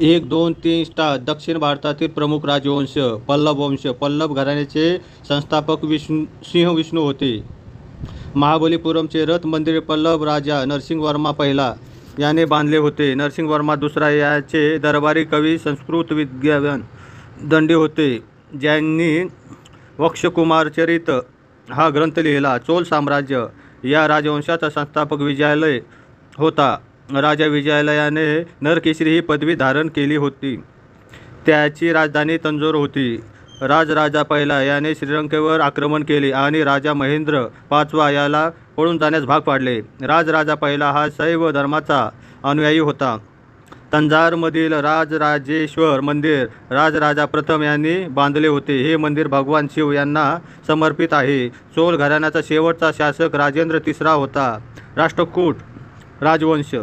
एक दोन तीन स्टार दक्षिण भारतातील प्रमुख राजवंश पल्लव वंश. पल्लव घराण्याचे संस्थापक विष्णू सिंह विष्णू होते. महाबलीपुरमचे रथ मंदिर पल्लव राजा नरसिंहवर्मा पहिला याने बांधले होते. नरसिंहवर्मा दुसरा याचे दरबारी कवी संस्कृत विद्वान दंडी होते. ज्यांनी वक्षकुमारचरित हा ग्रंथ लिहिला. चोल साम्राज्य या राजवंशाचा संस्थापक विजयालय होता. राजा विजयालयाने नरकेसरी ही पदवी धारण केली होती. त्याची राजधानी तंजोर होती. राजराजा पहिला याने श्रीलंकेवर आक्रमण केले आणि राजा महेंद्र पाचवा याला पळून जाण्यास भाग पाडले. राजराजा पहिला हा शैव धर्माचा अनुयायी होता. तंजारमधील राजराजेश्वर मंदिर राजराजा प्रथम यांनी बांधले होते. हे मंदिर भगवान शिव यांना समर्पित आहे. चोल घराण्याचा शेवटचा शासक राजेंद्र तिसरा होता. राष्ट्रकूट राजवंश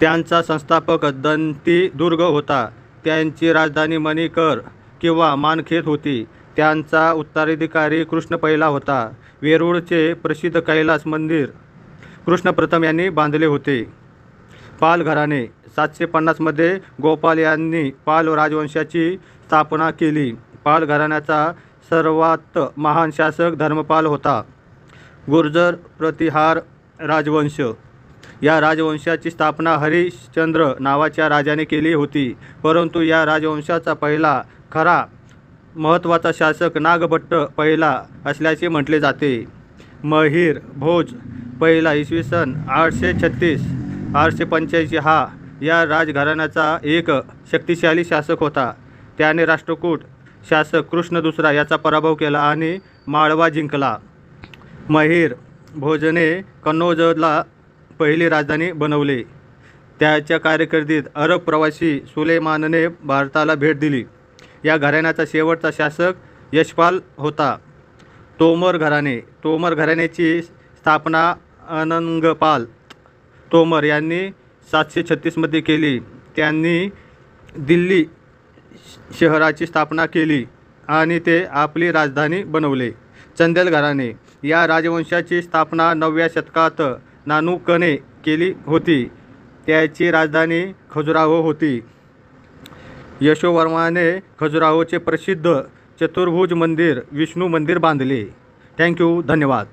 त्यांचा संस्थापक दंती दुर्ग होता. त्यांची राजधानी मणिकर किंवा मानखेत होती. त्यांचा उत्तराधिकारी कृष्ण पहिला होता. वेरूळचे प्रसिद्ध कैलास मंदिर कृष्ण प्रथम यांनी बांधले होते. पाल घराणे सातशे पन्नासमध्ये गोपाल यांनी पाल राजवंशाची स्थापना केली. पाल घराण्याचा सर्वात महान शासक धर्मपाल होता. गुर्जर प्रतिहार राजवंश. या राजवंशाची स्थापना हरिश्चंद्र नावाच्या राजाने केली होती. परंतु या राजवंशाचा पहिला खरा महत्त्वाचा शासक नागभट्ट पहिला असल्याचे म्हटले जाते. महिर भोज पहिला इसवी सन आठशे छत्तीस आठशे पंच्याऐंशी हा या राजघराण्याचा एक शक्तिशाली शासक होता. त्याने राष्ट्रकूट शासक कृष्ण दुसरा याचा पराभव केला आणि माळवा जिंकला. महिर भोजने कन्नौजला पहिली राजधानी बनवले. त्याच्या कारकिर्दीत अरब प्रवासी सुलेमानने भारताला भेट दिली. या घराण्याचा शेवटचा शासक यशपाल होता. तोमर घराणे. तोमर घराण्याची स्थापना अनंगपाल तोमर यांनी सातशे छत्तीसमध्ये केली. त्यांनी दिल्ली शहराची स्थापना केली आणि ते आपली राजधानी बनवले. चंदेल घराणे. या राजवंशाची स्थापना नवव्या शतकात नानुकने केली होती. त्याची राजधानी खजुराहो होती. यशोवर्माने खजुराहोचे प्रसिद्ध चतुर्भुज मंदिर विष्णू मंदिर बांधले. थँक्यू धन्यवाद.